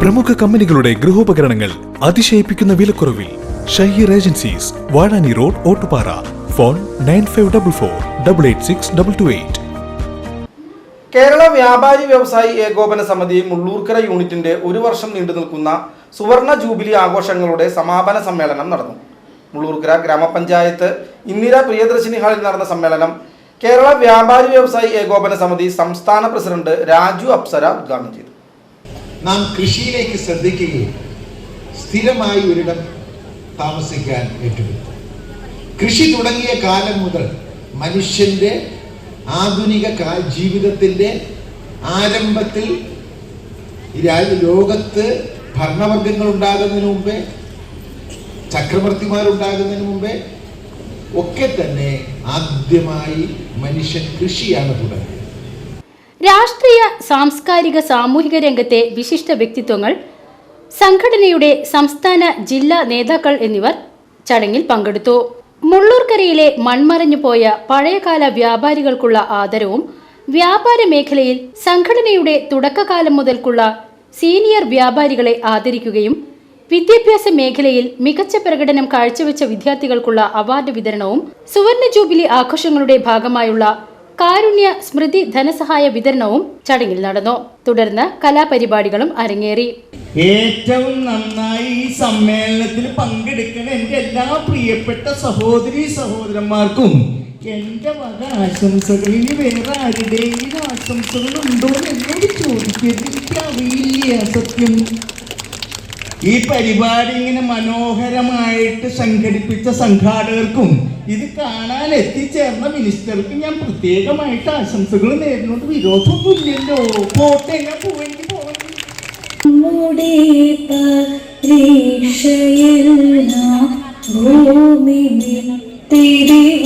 പ്രമുഖ കമ്പനികളുടെ ഗൃഹോപകരണങ്ങൾ അതിശയിപ്പിക്കുന്ന വിലക്കുറവിൽ Shaheer agencies Vazhani road Ottupara. Phone nine five double four double eight six double two eight. Kerala വ്യാപാരി വ്യവസായി ഏകോപന സമിതി മുള്ളൂർക്കര യൂണിറ്റിന്റെ ഒരു വർഷം നീണ്ടു നിൽക്കുന്ന സുവർണ ജൂബിലി ആഘോഷങ്ങളുടെ സമാപന സമ്മേളനം നടന്നു. മുള്ളൂർക്കര ഗ്രാമപഞ്ചായത്ത് ഇന്ദിര പ്രിയദർശിനി ഹാളിൽ നടന്ന സമ്മേളനം കേരള വ്യാപാരി വ്യവസായി ഏകോപന സമിതി സംസ്ഥാന പ്രസിഡന്റ് രാജു അപ്സര ഉദ്ഘാടനം ചെയ്തു. നാം കൃഷിയിലേക്ക് ശ്രദ്ധിക്കുകയും സ്ഥിരമായി ഒരിടം താമസിക്കാൻ ഏറ്റെടുത്തു. കൃഷി തുടങ്ങിയ കാലം മുതൽ മനുഷ്യന്റെ ആധുനിക കാ- ജീവിതത്തിന്റെ ആരംഭത്തിൽ ലോകത്ത് ഭരണവർഗങ്ങൾ ഉണ്ടാകുന്നതിന് മുമ്പേ ചക്രവർത്തിമാരുണ്ടാകുന്നതിന് മുമ്പേ ഒക്കെ തന്നെ ആദ്യമായി മനുഷ്യൻ കൃഷിയാണ് തുടങ്ങിയത്. രാഷ്ട്രീയ സാംസ്കാരിക സാമൂഹിക രംഗത്തെ വിശിഷ്ട വ്യക്തിത്വങ്ങൾ സംഘടനയുടെ സംസ്ഥാന ജില്ലാ നേതാക്കൾ എന്നിവർ ചടങ്ങിൽ പങ്കെടുത്തു. മുള്ളൂർക്കരയിലെ മൺമറഞ്ഞു പോയ പഴയകാല വ്യാപാരികൾക്കുള്ള ആദരവും വ്യാപാര മേഖലയിൽ സംഘടനയുടെ തുടക്കകാലം മുതൽക്കുള്ള സീനിയർ വ്യാപാരികളെ ആദരിക്കുകയും വിദ്യാഭ്യാസ മേഖലയിൽ മികച്ച പ്രകടനം കാഴ്ചവെച്ച വിദ്യാർത്ഥികൾക്കുള്ള അവാർഡ് വിതരണവും സുവർണ ജൂബിലി ആഘോഷങ്ങളുടെ ഭാഗമായുള്ള കാരുണ്യ സ്മൃതി ധനസഹായ വിതരണവും ചടങ്ങിൽ നടന്നു. തുടർന്ന് കലാപരിപാടികളും അരങ്ങേറി. ഏറ്റവും നന്നായി ഈ സമ്മേളനത്തിൽ പങ്കെടുക്കുന്ന എന്റെ എല്ലാ പ്രിയപ്പെട്ട സഹോദരി സഹോദരന്മാർക്കും എന്റെ വക ആശംസകൾ. ഇനി വേറെ ആരുടെയും ആശംസകൾ ഉണ്ടോ എന്ന് എന്നോട് ചോദിക്കരുത്. എനിക്കറിയില്ല സത്യം. ഈ പരിപാടി ഇങ്ങനെ മനോഹരമായിട്ട് സംഘടിപ്പിച്ച സംഘാടകർക്കും ഇത് കാണാൻ എത്തിച്ചേർന്ന മിനിസ്റ്റർക്ക് ഞാൻ പ്രത്യേകമായിട്ട് ആശംസകൾ നേരിടുന്നത് വിരോധമൊന്നുമില്ലല്ലോ. പോട്ടെ ഞാൻ പോവെങ്കിൽ ഭൂമി തിരി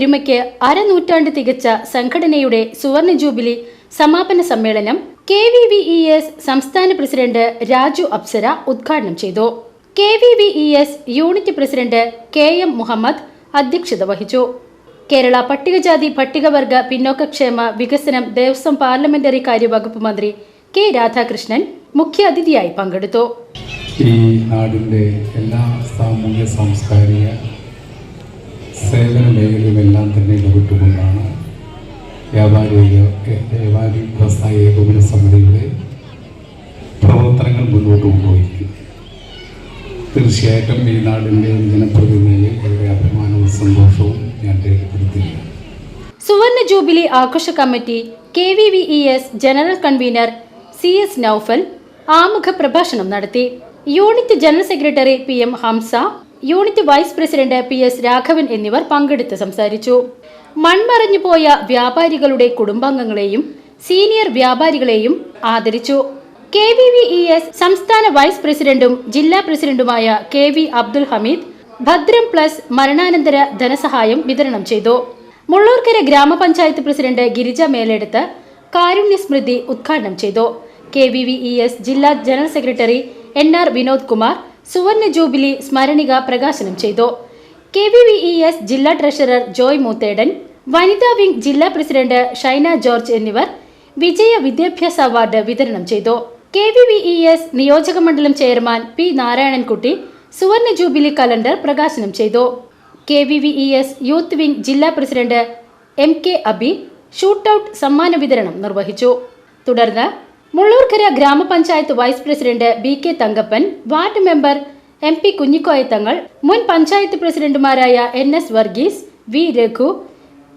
പെരുമയ്ക്ക് അരനൂറ്റാണ്ട് തികച്ച സംഘടനയുടെ സുവർണ ജൂബിലി സമാപന സമ്മേളനം K V V E S സംസ്ഥാന പ്രസിഡന്റ് രാജു അപ്സര ഉദ്ഘാടനം ചെയ്തു. K V V E S unit president K M Muhammad അധ്യക്ഷത വഹിച്ചു. കേരള പട്ടികജാതി പട്ടികവർഗ പിന്നോക്കക്ഷേമ വികസനം ദേവസ്വം പാർലമെന്ററി കാര്യ വകുപ്പ് മന്ത്രി കെ രാധാകൃഷ്ണൻ മുഖ്യാതിഥിയായി പങ്കെടുത്തു. ഈ നാടിന്റെ എല്ലാ സാമൂഹ്യ സാംസ്കാരിക സേവന മേഖലയുമെല്ലാം തന്നെ ഇടപെട്ടുകൊണ്ടാണ് വ്യാപാരി വ്യാപാരി വ്യവസായ ഏകോപന സമിതിയുടെ പ്രവർത്തനങ്ങൾ മുന്നോട്ട് കൊണ്ടുപോയിരിക്കുന്നത്. തീർച്ചയായിട്ടും ഈ നാടിന്റെ ജനപ്രതിനിധിയെ വളരെ അഭിമാനവും സന്തോഷവും ഞാൻ രേഖപ്പെടുത്തുകയാണ്. സുവർണ ജൂബിലി ആഘോഷ committee K V V E S general convener C S Noufal ആമുഖ പ്രഭാഷണം നടത്തി. Unit general secretary P M Hamza unit vice president P S Raghavan എന്നിവർ പങ്കെടുത്ത് സംസാരിച്ചു. മൺമറഞ്ഞു പോയ വ്യാപാരികളുടെ കുടുംബാംഗങ്ങളെയും സീനിയർ വ്യാപാരികളെയും ആദരിച്ചു. K V V E S സംസ്ഥാന വൈസ് പ്രസിഡന്റും ജില്ലാ പ്രസിഡന്റുമായ K V Abdul Hameed Bhadram plus മരണാനന്തര ധനസഹായം വിതരണം ചെയ്തു. മുള്ളൂർക്കര ഗ്രാമപഞ്ചായത്ത് പ്രസിഡന്റ് ഗിരിജ മേലെടുത്ത് കാരുണ്യ സ്മൃതി ഉദ്ഘാടനം ചെയ്തു. K V V E S ജില്ലാ general secretary N R Vinod Kumar സുവർണ ജൂബിലി സ്മരണിക പ്രകാശനം ചെയ്തു. K V V E S ജില്ലാ ട്രഷറർ ജോയ് മൂത്തേടൻ വനിതാ വിംഗ് ജില്ലാ പ്രസിഡന്റ് ഷൈന ജോർജ് എന്നിവർ വിജയ വിദ്യാഭ്യാസ അവാർഡ് വിതരണം ചെയ്തു. K V V E S നിയോജക മണ്ഡലം ചെയർമാൻ പി നാരായണൻകുട്ടി സുവർണ ജൂബിലി കലണ്ടർ പ്രകാശനം ചെയ്തു. K V V E S youth wing ജില്ലാ president M K Abi shootout സമ്മാന വിതരണം നിർവഹിച്ചു. തുടർന്ന് മുള്ളൂർക്കര ഗ്രാമപഞ്ചായത്ത് vice president B K Thankappan ward member M P Kunhikoya Thangal മുൻ പഞ്ചായത്ത് പ്രസിഡന്റുമാരായ N S Varghese V Raghu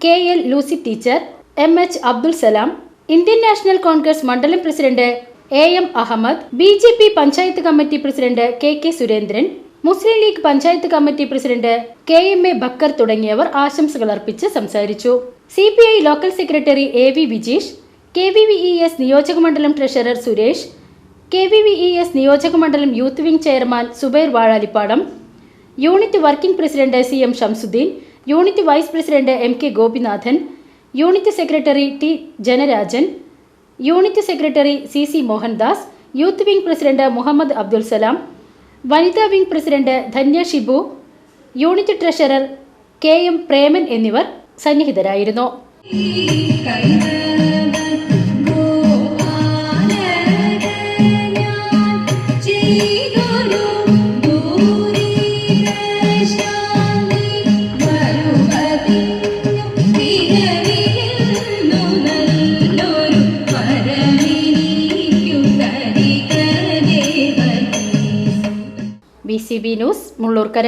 K L Lucy teacher M H Abdul Salam Indian National Congress മണ്ഡലം president A M Ahmed B J P panchayat committee president K K Surendran Muslim League panchayat committee president K M A Bakkar തുടങ്ങിയവർ ആശംസകൾ അർപ്പിച്ച് സംസാരിച്ചു. C local secretary A V Vijeesh K V V E S നിയോജകമണ്ഡലം treasurer Suresh K V V E S നിയോജകമണ്ഡലം youth wing chairman Zubair Vazhalippadam unit working president C M Shamsuddin unit vice president M K Gopinathan unit secretary T Janarajan unit secretary C C Mohandas youth wing president Muhammad Abdul Salam വനിതാ wing president Dhanya Shibu unit treasurer K M Preman എന്നിവർ സന്നിഹിതരായിരുന്നു. C B news Mullurkara.